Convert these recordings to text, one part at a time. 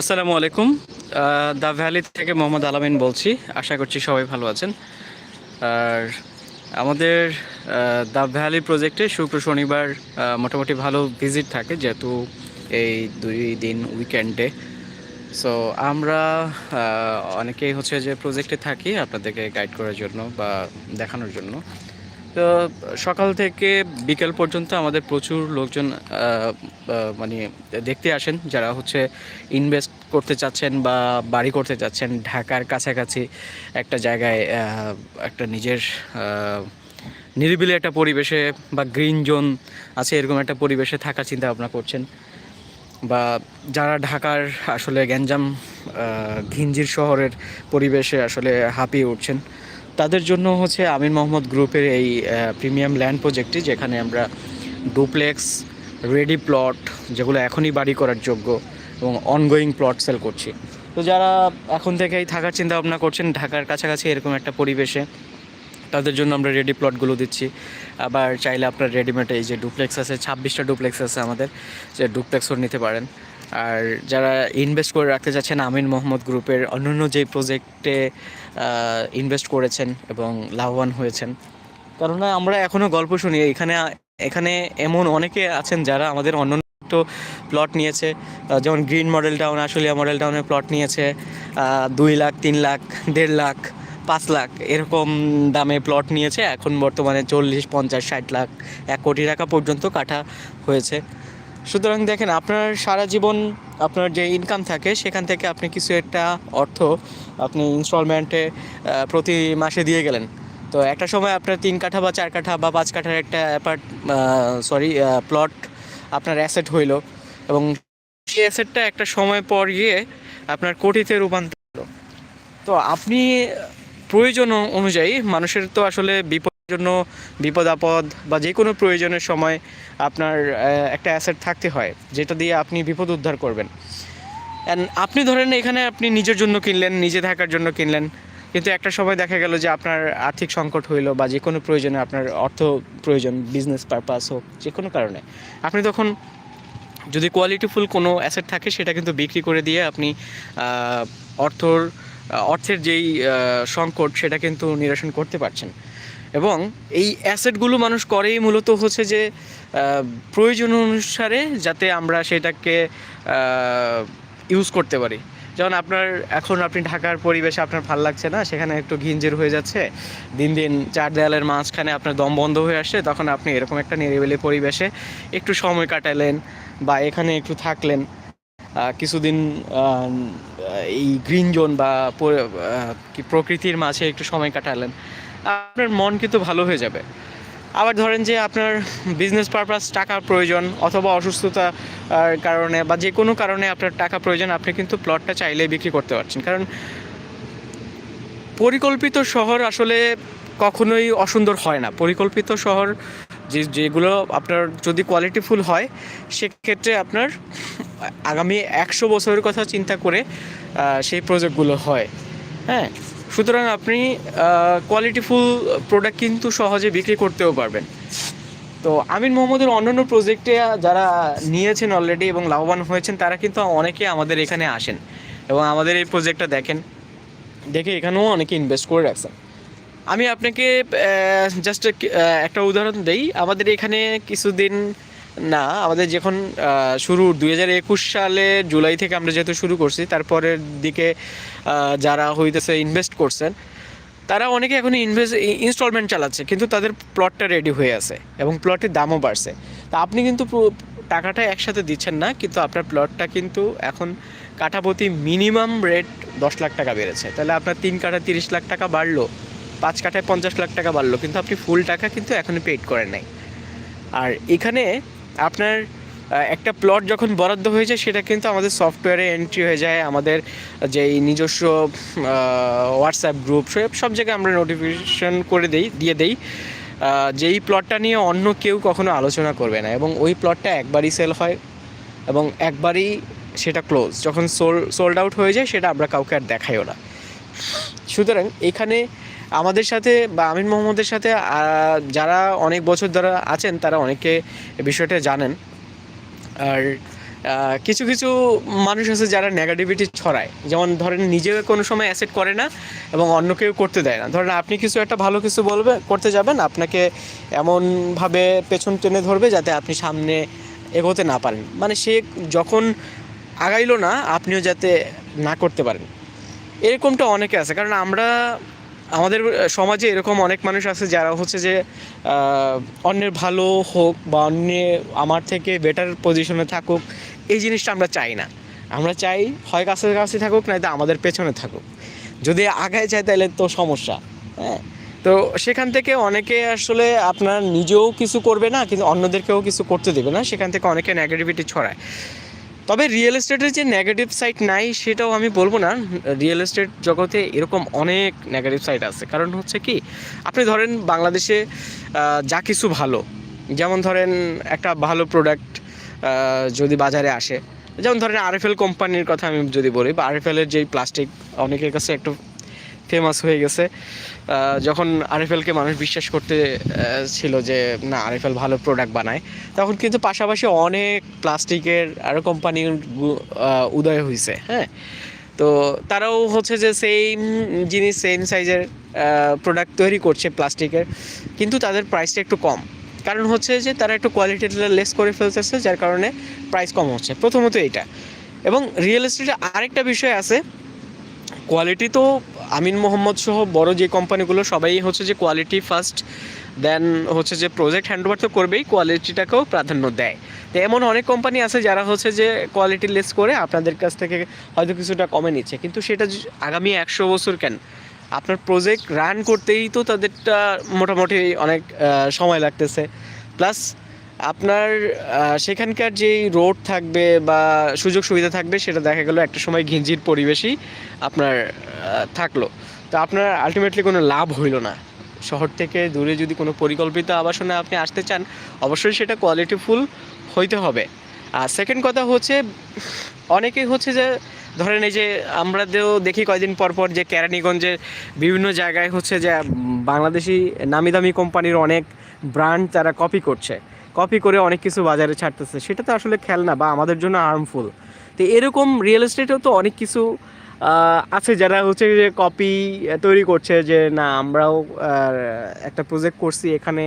আসসালামু আলাইকুম। The valley থেকে মোহাম্মদ আলামিন বলছি। আশা করছি সবাই ভালো আছেন। আর আমাদের দ্য ভ্যালি প্রজেক্টে শুক্র, শনিবার মোটামুটি ভালো ভিজিট থাকে যেহেতু এই দুই দিন উইকেন্ডে। সো আমরা অনেকেই হচ্ছে যে প্রজেক্টে থাকি আপনাদেরকে গাইড করার জন্য বা দেখানোর জন্য। তো সকাল থেকে বিকেল পর্যন্ত আমাদের প্রচুর লোকজন মানে দেখতে আসেন, যারা হচ্ছে ইনভেস্ট করতে চাচ্ছেন বা বাড়ি করতে চাচ্ছেন। ঢাকার কাছাকাছি একটা জায়গায় একটা নিজের নিরিবিলি একটা পরিবেশে বা গ্রিন জোন আছে, এরকম একটা পরিবেশে থাকার চিন্তা ভাবনা করছেন। বা যারা ঢাকার আসলে গ্যাঞ্জাম ঘিঞ্জির শহরের পরিবেশে আসলে হাঁপিয়ে উঠছেন তাদের জন্য হচ্ছে আমির মোহাম্মদ গ্রুপের এই প্রিমিয়াম ল্যান্ড প্রজেক্টটি যেখানে আমরা ডুপ্লেক্স, রেডি প্লট যেগুলো এখনই বাড়ি করার যোগ্য এবং অনগোয়িং প্লট সেল করছি। তো যারা এখন থেকেই থাকার চিন্তা ভাবনা করছেন, ঢাকার কাছাকাছি এরকম একটা পরিবেশে, তাদের জন্য আমরা রেডি প্লটগুলো দিচ্ছি। আবার চাইলে আপনার রেডিমেড এই যে ডুপ্লেক্স আছে, ছাব্বিশটা ডুপ্লেক্স আছে আমাদের, যে ডুপ্লেক্সও নিতে পারেন। আর যারা ইনভেস্ট করে রাখতে চাচ্ছেন আমিন মোহাম্মদ গ্রুপের অন্যান্য যে প্রজেক্টে ইনভেস্ট করেছেন এবং লাভবান হয়েছেন। কারণ আমরা এখনও গল্প শুনি, এখানে এখানে এমন অনেকে আছেন যারা আমাদের অন্যান্য প্লট নিয়েছে। যেমন green model town Ashulia model টাউনের প্লট নিয়েছে। দুই লাখ, তিন লাখ, দেড় লাখ, পাঁচ লাখ এরকম দামে প্লট নিয়েছে। এখন বর্তমানে চল্লিশ, পঞ্চাশ, ষাট লাখ, এক কোটি টাকা পর্যন্ত কাটা হয়েছে। সুতরাং দেখেন, আপনার সারা জীবন আপনার যে ইনকাম থাকে, সেখান থেকে আপনি কিছু একটা অর্থ আপনি ইনস্টলমেন্টে প্রতি মাসে দিয়ে গেলেন। তো একটা সময় আপনার তিন কাঠা বা চার কাঠা বা পাঁচ কাঠার একটা অ্যাপার্ট সরি প্লট আপনার অ্যাসেট হইল এবং সেই অ্যাসেটটা একটা সময় পর গিয়ে আপনার কোটিতে রূপান্তর হলো। তো আপনি প্রয়োজন অনুযায়ী মানুষের তো আসলে বিপদের জন্য বিপদ, আপদ বা যে কোনো প্রয়োজনের সময় আপনার একটা অ্যাসেট থাকতে হয়, যেটা দিয়ে আপনি বিপদ উদ্ধার করবেন। অ্যান্ড আপনি ধরেন এখানে আপনি নিজের জন্য কিনলেন, নিজে থাকার জন্য কিনলেন, কিন্তু একটা সময় দেখা গেল যে আপনার আর্থিক সংকট হইল বা যে কোনো প্রয়োজনে আপনার অর্থ প্রয়োজন বিজনেস পারপাস হোক, যে কোনো কারণে। আপনি তখন যদি কোয়ালিটিফুল কোনো অ্যাসেট থাকে, সেটা কিন্তু বিক্রি করে দিয়ে আপনি অর্থর, অর্থের যেই সংকট, সেটা কিন্তু নিরসন করতে পারছেন। এবং এই অ্যাসেটগুলো মানুষ করেই মূলত হচ্ছে যে প্রয়োজন অনুসারে যাতে আমরা সেটাকে ইউজ করতে পারি। যেমন আপনার, এখন আপনি ঢাকার পরিবেশে আপনার ভালো লাগছে না, সেখানে একটু ঘিঞ্জির হয়ে যাচ্ছে, দিন দিন চার দেয়ালের মাঝখানে আপনার দম বন্ধ হয়ে আসছে তখন আপনি এরকম একটা নিরিবিলি পরিবেশে একটু সময় কাটালেন বা এখানে একটু থাকলেন কিছুদিন এই গ্রিন জোন বা কি প্রকৃতির মাঝে একটু সময় কাটালেন। আপনার মন কিন্তু ভালো হয়ে যাবে। আবার ধরেন যে আপনার বিজনেস পারপাস টাকার প্রয়োজন অথবা অসুস্থতার কারণে বা যে কোনো কারণে আপনার টাকা প্রয়োজন, আপনি কিন্তু প্লটটা চাইলেই বিক্রি করতে পারছেন। কারণ পরিকল্পিত শহর আসলে কখনোই অসুন্দর হয় না। পরিকল্পিত শহর যে, যেগুলো আপনার যদি কোয়ালিটিফুল হয়, সেক্ষেত্রে আপনার আগামী একশো বছরের কথা চিন্তা করে সেই প্রজেক্টগুলো হয়। হ্যাঁ? সুতরাং আপনি কোয়ালিটিফুল প্রোডাক্ট কিন্তু সহজে বিক্রি করতেও পারবেন। তো আমিন মোহাম্মদের অন্যান্য প্রজেক্টে যারা নিয়েছেন অলরেডি এবং লাভবান হয়েছেন, তারা কিন্তু অনেকে আমাদের এখানে আসেন এবং আমাদের এই প্রজেক্টটা দেখেন। দেখে এখানেও অনেকে ইনভেস্ট করে রাখছেন। আমি আপনাকে জাস্ট একটা উদাহরণ দেই। আমাদের এখানে কিছুদিন না, আমাদের যখন শুরু দুই হাজার একুশ সালে জুলাই থেকে আমরা যেহেতু শুরু করছি, তারপরের দিকে যারা হইতেছে ইনভেস্ট করছেন, তারা অনেকে এখন ইনভেস্ট ইনস্টলমেন্ট চালাচ্ছে, কিন্তু তাদের প্লটটা রেডি হয়ে আছে এবং প্লটের দামও বাড়ছে। তা আপনি কিন্তু টাকাটা একসাথে দিচ্ছেন না, কিন্তু আপনার প্লটটা কিন্তু এখন কাঠাপতি মিনিমাম রেট দশ লাখ টাকা বেড়েছে। তাহলে আপনার তিন কাঠা তিরিশ লাখ টাকা বাড়লো, পাঁচ কাঠায় পঞ্চাশ লাখ টাকা বাড়লো, কিন্তু আপনি ফুল টাকা কিন্তু এখনই পেড করেন নাই। আর এখানে আপনার একটা প্লট যখন বরাদ্দ হয়ে যায়, সেটা কিন্তু আমাদের সফটওয়্যারে এন্ট্রি হয়ে যায়, আমাদের যেই নিজস্ব হোয়াটসঅ্যাপ গ্রুপ সব সব জায়গায় আমরা নোটিফিকেশন করে দেই, দিয়ে দেই। যেই প্লটটা নিয়ে অন্য কেউ কখনো আলোচনা করবে না এবং ওই প্লটটা একবারই সেল হয় এবং একবারই সেটা ক্লোজ যখন সোল সোল্ড আউট হয়ে যায়, সেটা আমরা কাউকে আর দেখাইও না। সুতরাং এখানে আমাদের সাথে বা আমিন মোহাম্মদের সাথে যারা অনেক বছর ধরে আছেন, তারা অনেকে বিষয়টা জানেন। আর কিছু কিছু মানুষ আছে যারা নেগেটিভিটি ছড়ায়। যেমন ধরেন নিজে কোনো সময় অ্যাসেট করে না এবং অন্য কেউ করতে দেয় না। ধরেন আপনি কিছু একটা ভালো কিছু বলবে, করতে যাবেন, আপনাকে এমনভাবে পেছন টেনে ধরবে যাতে আপনি সামনে এগোতে না পারেন। মানে সে যখন আগাইলো না, আপনিও যাতে না করতে পারেন। এরকমটা অনেকে আছে। কারণ আমরা আমাদের সমাজে এরকম অনেক মানুষ আছে যারা হচ্ছে যে অন্যের ভালো হোক বা অন্য আমার থেকে বেটার পজিশনে থাকুক, এই জিনিসটা আমরা চাই না। আমরা চাই হয় কাছাকাছি থাকুক নয়তো আমাদের পেছনে থাকুক। যদি আগায় যায় তাহলে তো সমস্যা হ্যাঁ? তো সেখান থেকে অনেকে আসলে আপনার নিজেও কিছু করবে না, কিন্তু অন্যদেরকেও কিছু করতে দেবে না। সেখান থেকে অনেকে নেগেটিভিটি ছড়ায়। তবে রিয়েল এস্টেটের যে নেগেটিভ সাইড নাই, সেটাও আমি বলব না। রিয়েল এস্টেট জগতে এরকম অনেক নেগেটিভ সাইড আছে। কারণ হচ্ছে কি, আপনি ধরেন বাংলাদেশে যা কিছু ভালো, যেমন ধরেন একটা ভালো প্রোডাক্ট যদি বাজারে আসে, যেমন ধরেন আরএফএল কোম্পানির কথা আমি যদি বলি, বা আরএফএলের যেই প্লাস্টিক অনেকের কাছে একটু ফেমাস হয়ে গেছে। যখন আরএফএলকে মানুষ বিশ্বাস করতে ছিল যে, না আরএফএল ভালো প্রোডাক্ট বানায়, তখন কিন্তু পাশাপাশি অনেক প্লাস্টিকের আরও কোম্পানির উদয় হয়েছে হ্যাঁ? তো তারাও হচ্ছে যে সেম জিনিস সেম সাইজের প্রোডাক্ট তৈরি করছে প্লাস্টিকের, কিন্তু তাদের প্রাইসটা একটু কম। কারণ হচ্ছে যে, তারা একটু কোয়ালিটিটা লেস করে ফেলতেছে, যার কারণে প্রাইস কম হচ্ছে। প্রথমত এইটা। এবং রিয়েল এস্টেটে আরেকটা বিষয় আছে কোয়ালিটি তো আমিন মোহাম্মদ সহ বড় যে কোম্পানিগুলো সবাই হচ্ছে যে কোয়ালিটি ফার্স্ট দেন হচ্ছে যে প্রজেক্ট হ্যান্ডওভার তো করবেই কোয়ালিটিটাকেও প্রাধান্য দেয়। তো এমন অনেক কোম্পানি আছে যারা হচ্ছে যে কোয়ালিটি লেস করে, আপনাদের কাছ থেকে হয়তো কিছুটা কমে নিচ্ছে। কিন্তু সেটা আগামী একশো বছর কেন? আপনার প্রজেক্ট রান করতেই তো তাদেরটা মোটামুটি অনেক সময় লাগতেছে। প্লাস আপনার সেখানকার যেই রোড থাকবে বা সুযোগ সুবিধা থাকবে, সেটা দেখা গেলো একটা সময় ঘিঞ্জির পরিবেশই আপনার থাকল। তো আপনার আলটিমেটলি কোনো লাভ হইল না। শহর থেকে দূরে যদি কোনো পরিকল্পিত আবাসনে আপনি আসতে চান, অবশ্যই সেটা কোয়ালিটিফুল হইতে হবে। আর সেকেন্ড কথা হচ্ছে, অনেকেই হচ্ছে যে, ধরেন এই যে আমরা তো দেখি কয়দিন পর পর যে কেরানীগঞ্জের বিভিন্ন জায়গায় হচ্ছে যে বাংলাদেশি নামি দামি কোম্পানির অনেক ব্র্যান্ড তারা কপি করছে। কপি করে অনেক কিছু বাজারে ছাড়তেছে, সেটা তো আসলে খেলনা বা আমাদের জন্য হার্মফুল তো এরকম রিয়েল এস্টেটেও তো অনেক কিছু আছে যারা হচ্ছে যে কপি তৈরি করছে যে না, আমরাও একটা প্রজেক্ট করছি, এখানে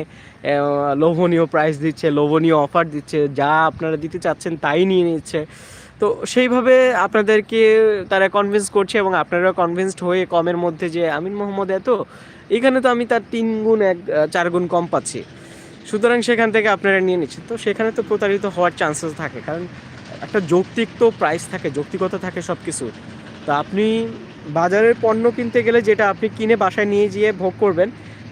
লোভনীয় প্রাইস দিচ্ছে, লোভনীয় অফার দিচ্ছে, যা আপনারা দিতে চাচ্ছেন তাই নিয়ে নিচ্ছে। তো সেইভাবে আপনাদেরকে তারা কনভিন্স করছে এবং আপনারা কনভিন্সড হয়ে কমের মধ্যে যে আমিন মোহাম্মদ এত, এখানে তো আমি তার তিন গুণ এক চার গুণ কম পাচ্ছি। সুতরাং সেখান থেকে আপনারা নিয়ে নিচ্ছেন। তো সেখানে তো প্রতারিত হওয়ার চান্সেস থাকে। কারণ একটা যৌক্তিক তো প্রাইস থাকে, যৌক্তিকতা থাকে সব কিছু তো আপনি বাজারের পণ্য কিনতে গেলে যেটা আপনি কিনে বাসায় নিয়ে গিয়ে ভোগ করবেন,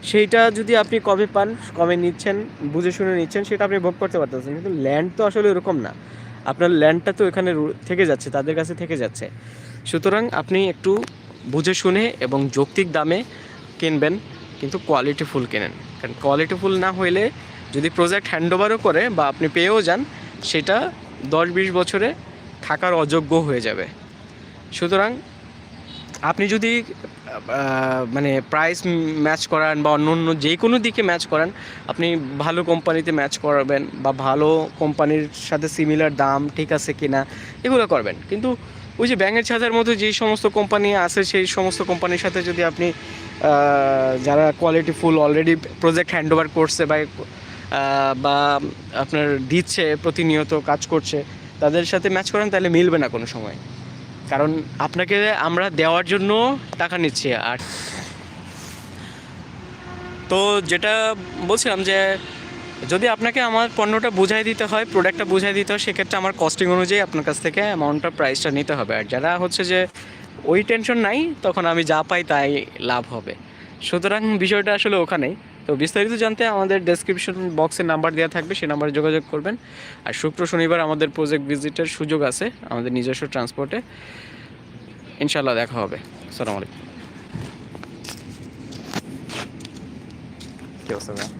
সেইটা যদি আপনি কবে পান কমে নিচ্ছেন, বুঝে শুনে নিচ্ছেন, সেটা আপনি ভোগ করতে পারতেছেন। কিন্তু ল্যান্ড তো আসলে এরকম না। আপনার ল্যান্ডটা তো এখানে থেকে যাচ্ছে, তাদের কাছে থেকে যাচ্ছে। সুতরাং আপনি একটু বুঝে শুনে এবং যৌক্তিক দামে কিনবেন, কিন্তু কোয়ালিটিফুল কেনেন। কারণ কোয়ালিটিফুল না হইলে যদি প্রজেক্ট হ্যান্ডওভারও করে বা আপনি পেয়েও যান, সেটা দশ বিশ বছরে থাকার অযোগ্য হয়ে যাবে। সুতরাং আপনি যদি মানে প্রাইস ম্যাচ করান বা অন্য অন্য যে কোনো দিকে ম্যাচ করান, আপনি ভালো কোম্পানিতে ম্যাচ করাবেন বা ভালো কোম্পানির সাথে সিমিলার দাম ঠিক আছে কিনা, এগুলো করবেন। কিন্তু ওই যে ব্যাঙের ছাতার মতো যেই সমস্ত কোম্পানি আছে, সেই সমস্ত কোম্পানির সাথে যদি আপনি যারা quality full already project handover করছে বা বা আপনার দিচ্ছে, প্রতিনিয়ত কাজ করছে, তাদের সাথে ম্যাচ করেন, তাহলে মিলবে না কোনো সময়। কারণ আপনাকে আমরা দেওয়ার জন্য টাকা নিচ্ছি, আর তো যেটা বলছিলাম যে, যদি আপনাকে আমার পণ্যটা বুঝাই দিতে হয় প্রোডাক্টটা বুঝাই দিতে হয়, সেক্ষেত্রে আমার কস্টিং অনুযায়ী আপনার কাছ থেকে অ্যামাউন্টটা প্রাইসটা নিতে হবে। আর যারা হচ্ছে যে, ওই টেনশন নাই, তখন আমি যা পাই তাই লাভ হবে। সুতরাং বিষয়টা আসলে ওখানেই। তো বিস্তারিত জানতে আমাদের ডেসক্রিপশন বক্সে নাম্বার দেওয়া থাকবে সেই নাম্বারে যোগাযোগ করবেন। আর শুক্র শনিবার আমাদের প্রজেক্ট ভিজিটের সুযোগ আছে আমাদের নিজস্ব ট্রান্সপোর্টে ইনশাল্লাহ দেখা হবে। আসসালামু আলাইকুম। অবস্থা?